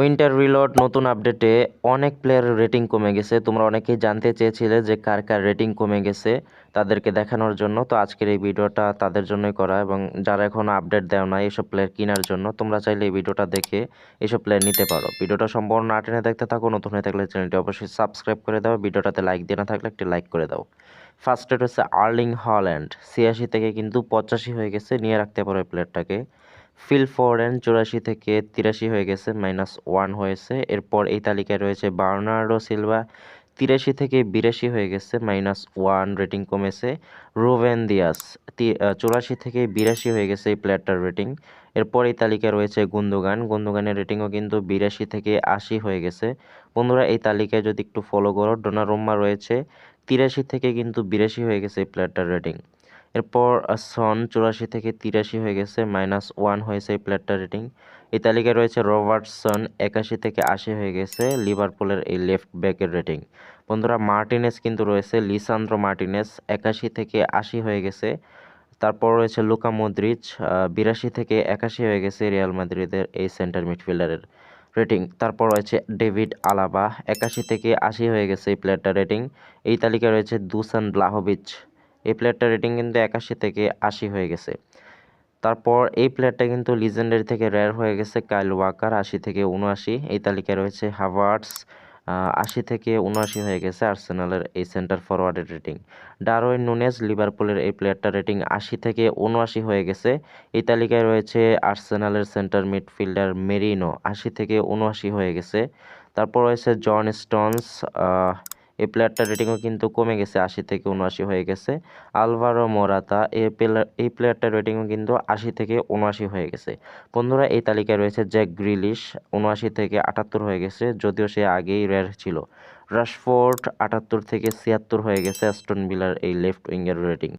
Winter reload নতুন আপডেটে অনেক প্লেয়ারের রেটিং কমে গেছে। তোমরা অনেকেই জানতে চেয়েছিলে যে কার কার রেটিং কমে গেছে তাদেরকে দেখানোর জন্য। তো আজকের এই ভিডিওটা তাদের জন্যই করা এবং যারা এখনও আপডেট দেও না এইসব প্লেয়ার কেনার জন্য, তোমরা চাইলে এই ভিডিওটা দেখে এইসব প্লেয়ার নিতে পারো। ভিডিওটা সম্পূর্ণ না টেনে দেখতে থাকো, নতুন হয়ে থাকলে চ্যানেলটি অবশ্যই সাবস্ক্রাইব করে দাও। ভিডিওটাতে লাইক দিয়ে না থাকলে একটি লাইক করে দাও। ফার্স্ট রেট হচ্ছে আর্লিং হল্যান্ড ছিয়াশি থেকে কিন্তু পঁচাশি হয়ে গেছে, নিয়ে রাখতে পারো এই প্লেয়ারটাকে ফিল ফোরেন চুরাশি থেকে তিরাশি হয়ে গেছে, মাইনাস ওয়ান হয়েছে। এরপর এই তালিকায় রয়েছে বার্নার্ডো সিলভা, তিরাশি থেকে বিরাশি হয়ে গেছে, মাইনাস ওয়ান রেটিং কমেছে। রোভেন দিয়াস চুরাশি থেকে বিরাশি হয়ে গেছে এই প্লেয়ারটার রেটিং। এরপর এই তালিকায় রয়েছে গুন্দুগান, গুন্দুগানের রেটিংও কিন্তু বিরাশি থেকে আশি হয়ে গেছে। বন্ধুরা, এই তালিকায় যদি একটু ফলো করো, ডোনারোম্মা রয়েছে তিরাশি থেকে কিন্তু বিরাশি হয়ে গেছে এই প্লেয়ারটার রেটিং এরপর সন চুরাশি থেকে তিরাশি হয়ে গেছে মাইনাস ওয়ান হয়েছে এই প্লেয়ারটার রেটিং এই তালিকায় রয়েছে রবার্টসন একাশি থেকে আশি হয়ে গেছে লিভারপুলের এই লেফট ব্যাকের রেটিং বন্ধুরা মার্টিনেস কিন্তু রয়েছে লিসান্দ্রো মার্টিনেস একাশি থেকে আশি হয়ে গেছে। তারপর রয়েছে লুকা মদ্রিচ বিরাশি থেকে একাশি হয়ে গেছে রিয়াল মাদ্রিদের এই সেন্টার মিডফিল্ডারের রেটিং। তারপর রয়েছে ডেভিড আলাবা, একাশি থেকে আশি হয়ে গেছে এই প্লেয়ারটার রেটিং। এই তালিকায় রয়েছে দুসান ব্লাহোভিচ। এই প্লেয়ারটার রেটিং কিন্তু একাশি থেকে আশি হয়ে গেছে। তারপর এই প্লেয়ারটা কিন্তু লিজেন্ডারি থেকে রেয়ার হয়ে গেছে কাইল ওয়াকার, আশি থেকে উনআশি। এই তালিকায় রয়েছে হাভার্টস আশি থেকে উনআশি হয়ে গেছে আর্সেনালের এই সেন্টার ফরওয়ার্ডের রেটিং ডারোয়েন নুনেজ লিভারপুলের এই প্লেয়ারটার রেটিং আশি থেকে উনআশি হয়ে গেছে। এই তালিকায় রয়েছে আর্সেনালের সেন্টার মিডফিল্ডার মেরিনো, আশি থেকে উনআশি হয়ে গেছে। তারপর রয়েছে জন স্টোনস এই প্লেয়ারটার রেটিংও কিন্তু কমে গেছে, আশি থেকে উনআশি হয়ে গেছে। আলভারো মোরাতা, এই প্লেয়ার এই প্লেয়ারটার রেটিংও কিন্তু আশি থেকে উনআশি হয়ে গেছে। বন্ধুরা, এই তালিকায় রয়েছে জ্যাক গ্রিলিশ উনআশি থেকে আটাত্তর হয়ে গেছে, যদিও সে আগেই রেয়ার ছিল। রাশফোর্ড আটাত্তর থেকে ছিয়াত্তর হয়ে গেছে অ্যাস্টন বিলার এই লেফট উইঙ্গের রেটিং